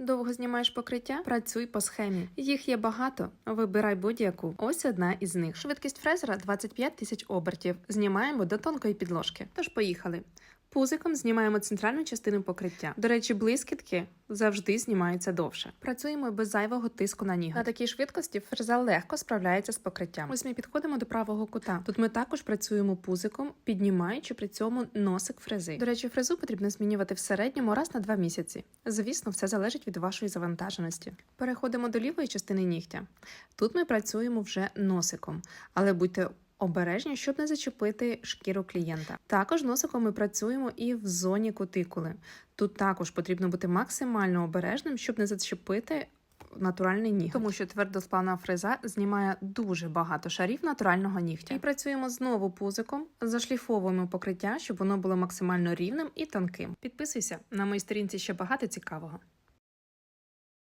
Довго знімаєш покриття? Працюй по схемі. Їх є багато. Вибирай будь-яку. Ось одна із них. Швидкість фрезера 25 тисяч обертів. Знімаємо до тонкої підложки. Тож поїхали. Пузиком знімаємо центральну частину покриття. До речі, блискітки завжди знімаються довше. Працюємо без зайвого тиску на ніготь. На такій швидкості фреза легко справляється з покриттям. Ось ми підходимо до правого кута. Тут ми також працюємо пузиком, піднімаючи при цьому носик фрези. До речі, фрезу потрібно змінювати в середньому раз на два місяці. Звісно, все залежить від вашої завантаженості. Переходимо до лівої частини нігтя. Тут ми працюємо вже носиком, але будьте обережні, щоб не зачепити шкіру клієнта. Також носиком ми працюємо і в зоні кутикули. Тут також потрібно бути максимально обережним, щоб не зачепити. Натуральний ніготь. тому що твердосплавна фреза знімає дуже багато шарів натурального нігтя. І працюємо знову пузиком, зашліфовуємо покриття, щоб воно було максимально рівним і тонким. Підписуйся на моїй сторінці ще багато цікавого.